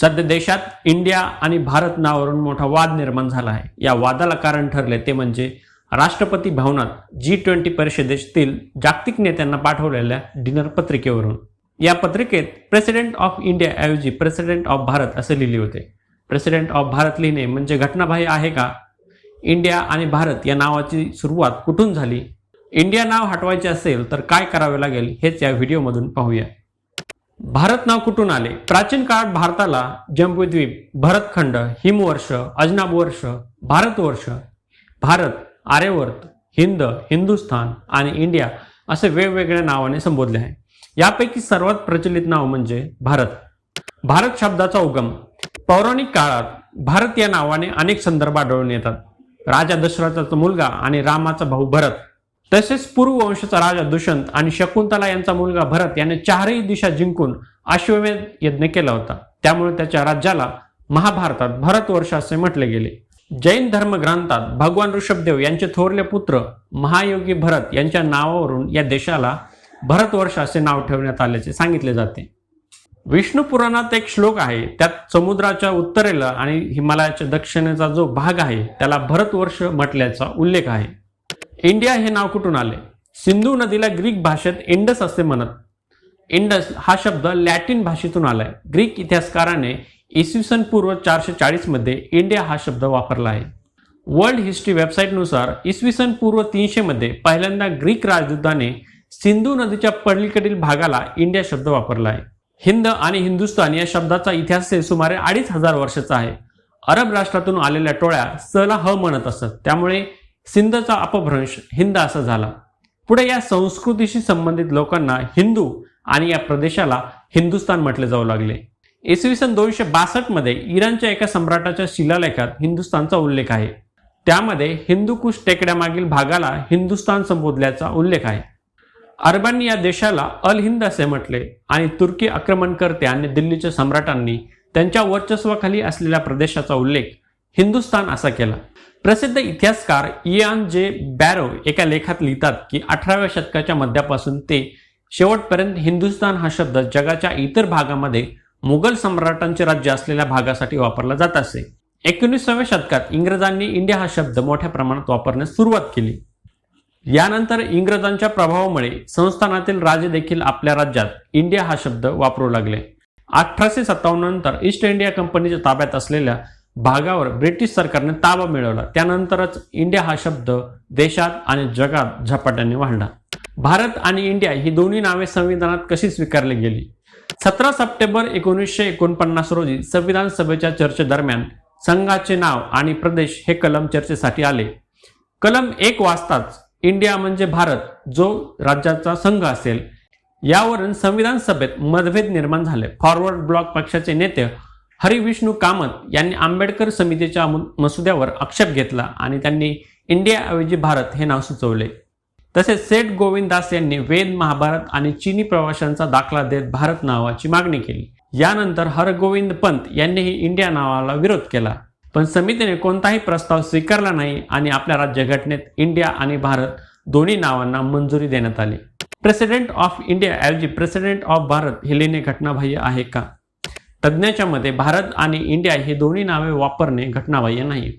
सध्या देशात इंडिया आणि भारत नावावरून मोठा वाद निर्माण झाला आहे. या वादाला कारण ठरले ते म्हणजे राष्ट्रपती भवनात जी ट्वेंटी परिषदेतील जागतिक नेत्यांना पाठवलेल्या डिनर पत्रिकेवरून. या पत्रिकेत प्रेसिडेंट ऑफ इंडिया ऐवजी प्रेसिडेंट ऑफ भारत असे लिहिले होते. प्रेसिडेंट ऑफ भारत लिहिणे म्हणजे घटनाबाह्य आहे का? इंडिया आणि भारत या नावाची सुरुवात कुठून झाली? इंडिया नाव हटवायचे असेल तर काय करावे लागेल हेच या व्हिडिओमधून पाहूया. भारत नाव कुठून आले? प्राचीन काळात भारताला जम्बूद्वीप भरतखंड हिमवर्ष अजनाब वर्ष भारतवर्ष भारत आर्यवर्त हिंद हिंदुस्थान आणि इंडिया असे वेगवेगळ्या नावाने संबोधले आहे. यापैकी सर्वात प्रचलित नाव म्हणजे भारत. भारत शब्दाचा उगम. पौराणिक काळात भारत या नावाने अनेक संदर्भ आढळून येतात. राजा दशरथाचा मुलगा आणि रामाचा भाऊ भरत. तसेच पूर्व वंशचा राजा दुष्यंत आणि शकुंतला यांचा मुलगा भरत याने चारही दिशा जिंकून अश्वमेध यज्ञ केला होता. त्यामुळे त्याच्या राज्याला महाभारतात भरतवर्ष असे म्हटले गेले. जैन धर्मग्रंथात भगवान ऋषभदेव यांचे थोरले पुत्र महायोगी भरत यांच्या नावावरून या देशाला भरतवर्ष असे नाव ठेवण्यात आल्याचे सांगितले जाते. विष्णू पुराणात एक श्लोक आहे त्यात समुद्राच्या उत्तरेला आणि हिमालयाच्या दक्षिणेचा जो भाग आहे त्याला भरतवर्ष म्हटल्याचा उल्लेख आहे. इंडिया हे नाव कुठून आले? सिंधू नदीला ग्रीक भाषेत इंडस असे म्हणत. इंडस हा शब्द लॅटिन भाषेतून आलाय. ग्रीक इतिहासकाराने इसवी सन पूर्व चारशे चाळीसमध्ये इंडिया हा शब्द वापरला आहे. वर्ल्ड हिस्ट्री वेबसाईटनुसार इसवी सन पूर्व तीनशे मध्ये पहिल्यांदा ग्रीक राजदूताने सिंधू नदीच्या पलीकडील भागाला इंडिया शब्द वापरला आहे. हिंद आणि हिंदुस्थान या शब्दाचा इतिहास हे सुमारे अडीच हजार वर्षाचा आहे. अरब राष्ट्रातून आलेल्या टोळ्या सला ह म्हणत असत. त्यामुळे सिंधचा अपभ्रंश हिंद असा झाला. पुढे या संस्कृतीशी संबंधित लोकांना हिंदू आणि या प्रदेशाला हिंदुस्थान म्हटले जाऊ लागले. इसवी सन दोनशे बासष्टमध्ये इराणच्या एका सम्राटाच्या शिलालेखात हिंदुस्थानचा उल्लेख आहे. त्यामध्ये हिंदुकुश टेकड्यामागील भागाला हिंदुस्थान संबोधल्याचा उल्लेख आहे. अरबांनी या देशाला अल हिंद असे म्हटले आणि तुर्की आक्रमणकर्ते आणि दिल्लीच्या सम्राटांनी त्यांच्या वर्चस्वाखाली असलेल्या प्रदेशाचा उल्लेख हिंदुस्थान असा केला. प्रसिद्ध इतिहासकार इयान जे बॅरो एका लेखात लिहितात की अठराव्या शतकाच्या मध्यापासून ते शेवटपर्यंत हिंदुस्थान हा शब्द जगाच्या इतर भागामध्ये मुघल सम्राटांचे राज्य असलेल्या भागासाठी वापरला जात असे. एकोणीसाव्या शतकात इंग्रजांनी इंडिया हा शब्द मोठ्या प्रमाणात वापरण्यास सुरुवात केली. यानंतर इंग्रजांच्या प्रभावामुळे संस्थानातील राजे देखील आपल्या राज्यात इंडिया हा शब्द वापरू लागले. अठराशे सत्तावन्न नंतर ईस्ट इंडिया कंपनीच्या ताब्यात असलेल्या भागावर ब्रिटिश सरकारने ताबा मिळवला. त्यानंतरच इंडिया हा शब्द देशात आणि जगात झपाट्याने वाढला. भारत आणि इंडिया ही दोन्ही नावे संविधानात कशी स्वीकारली गेली? सतरा सप्टेंबर एकोणीसशे एकोणपन्नास रोजी संविधान सभेच्या चर्चेदरम्यान संघाचे नाव आणि प्रदेश हे कलम चर्चेसाठी आले. कलम एक वाजताच इंडिया म्हणजे भारत जो राज्याचा संघ असेल. यावरून संविधान सभेत मतभेद निर्माण झाले. फॉरवर्ड ब्लॉक पक्षाचे नेते हरिविष्णू कामत यांनी आंबेडकर समितीच्या मसुद्यावर आक्षेप घेतला आणि त्यांनी इंडियाऐवजी भारत हे नाव सुचवले. तसेच सेठ गोविंद दास यांनी वेद महाभारत आणि चीनी प्रवाशांचा दाखला देत भारत नावाची मागणी केली. यानंतर हरगोविंद पंत यांनीही इंडिया नावाला विरोध केला. पण समितीने कोणताही प्रस्ताव स्वीकारला नाही आणि आपल्या राज्यघटनेत इंडिया आणि भारत दोन्ही नावांना मंजुरी देण्यात आली. प्रेसिडेंट ऑफ इंडिया ऐवजी प्रेसिडेंट ऑफ भारत हे लिहिणे घटनाबाह्य आहे का? तज्ज्ञाच्या मते भारत आणि इंडिया हे दोन्ही नावे वापरणे घटनाबाह्य नाही.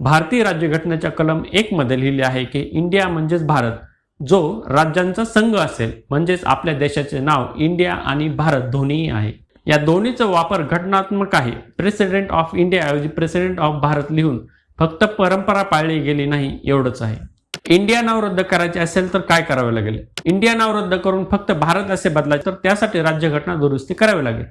भारतीय राज्यघटनेच्या कलम एक मध्ये लिहिले आहे की इंडिया म्हणजेच भारत जो राज्यांचा संघ असेल म्हणजेच आपल्या देशाचे नाव इंडिया आणि भारत दोन्ही आहे. या दोन्हीचा वापर घटनात्मक आहे. प्रेसिडेंट ऑफ इंडिया ऐवजी प्रेसिडेंट ऑफ भारत लिहून फक्त परंपरा पाळली गेली नाही एवढंच आहे. इंडिया नाव रद्द करायचे असेल तर काय करावे लागेल? इंडिया नाव रद्द करून फक्त भारत असे बदलायचे तर त्यासाठी राज्यघटना दुरुस्ती करावी लागेल.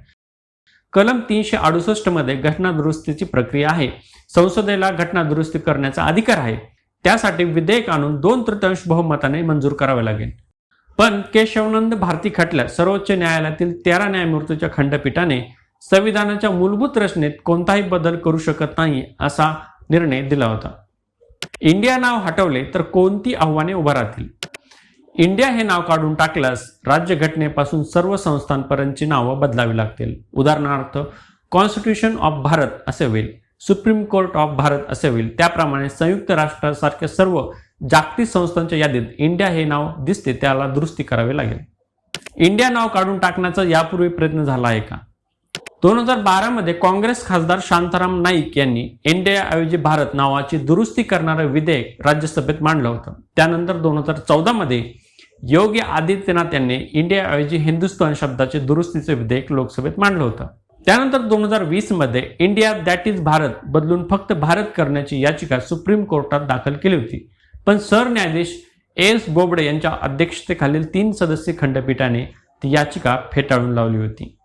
कलम तीनशे अडुसष्टमध्ये घटना दुरुस्तीची प्रक्रिया आहे. संसदेला घटना दुरुस्ती करण्याचा अधिकार आहे. त्यासाठी विधेयक आणून दोन तृतीयांश बहुमताने मंजूर करावे लागेल. पण केशवानंद भारती खटल्यात सर्वोच्च न्यायालयातील तेरा न्यायमूर्तीच्या खंडपीठाने संविधानाच्या मूलभूत रचनेत कोणताही बदल करू शकत नाही असा निर्णय दिला होता. इंडिया नाव हटवले तर कोणती आव्हाने उभा राहतील? इंडिया हे नाव काढून टाकल्यास राज्यघटनेपासून सर्व संस्थांपर्यंतची नावं बदलावी लागतील. उदाहरणार्थ कॉन्स्टिट्यूशन ऑफ भारत असे होईल सुप्रीम कोर्ट ऑफ भारत असे होईल. त्याप्रमाणे संयुक्त राष्ट्रासारख्या सर्व जागतिक संस्थांच्या यादीत इंडिया हे नाव दिसते त्याला दुरुस्ती करावी लागेल. इंडिया नाव काढून टाकण्याचा यापूर्वी प्रयत्न झाला आहे का? दोन हजार बारामध्ये काँग्रेस खासदार शांताराम नाईक यांनी इंडियाऐवजी भारत नावाची दुरुस्ती करणारं विधेयक राज्यसभेत मांडलं होतं. त्यानंतर दोन हजार चौदामध्ये योगी आदित्यनाथ यांनी इंडियाऐवजी हिंदुस्थान शब्दाचे दुरुस्तीचे विधेयक लोकसभेत मांडलं होतं. त्यानंतर दोन हजार वीसमध्ये इंडिया दॅट इज भारत बदलून फक्त भारत करण्याची याचिका सुप्रीम कोर्टात दाखल केली होती. पण सरन्यायाधीश एस बोबडे यांच्या अध्यक्षतेखालील तीन सदस्यीय खंडपीठाने ती याचिका फेटाळून लावली होती.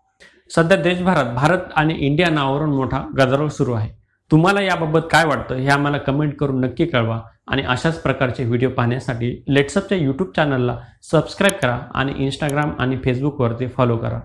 सध्या देशभरात भारत आणि इंडिया नावावरून मोठा गदारोळ सुरू आहे. तुम्हाला याबाबत काय वाटतं हे आम्हाला कमेंट करून नक्की कळवा. आणि अशाच प्रकारचे व्हिडिओ पाहण्यासाठी लेट्सअपच्या यूट्यूब चॅनलला सबस्क्राईब करा आणि इंस्टाग्राम आणि फेसबुकवरती फॉलो करा.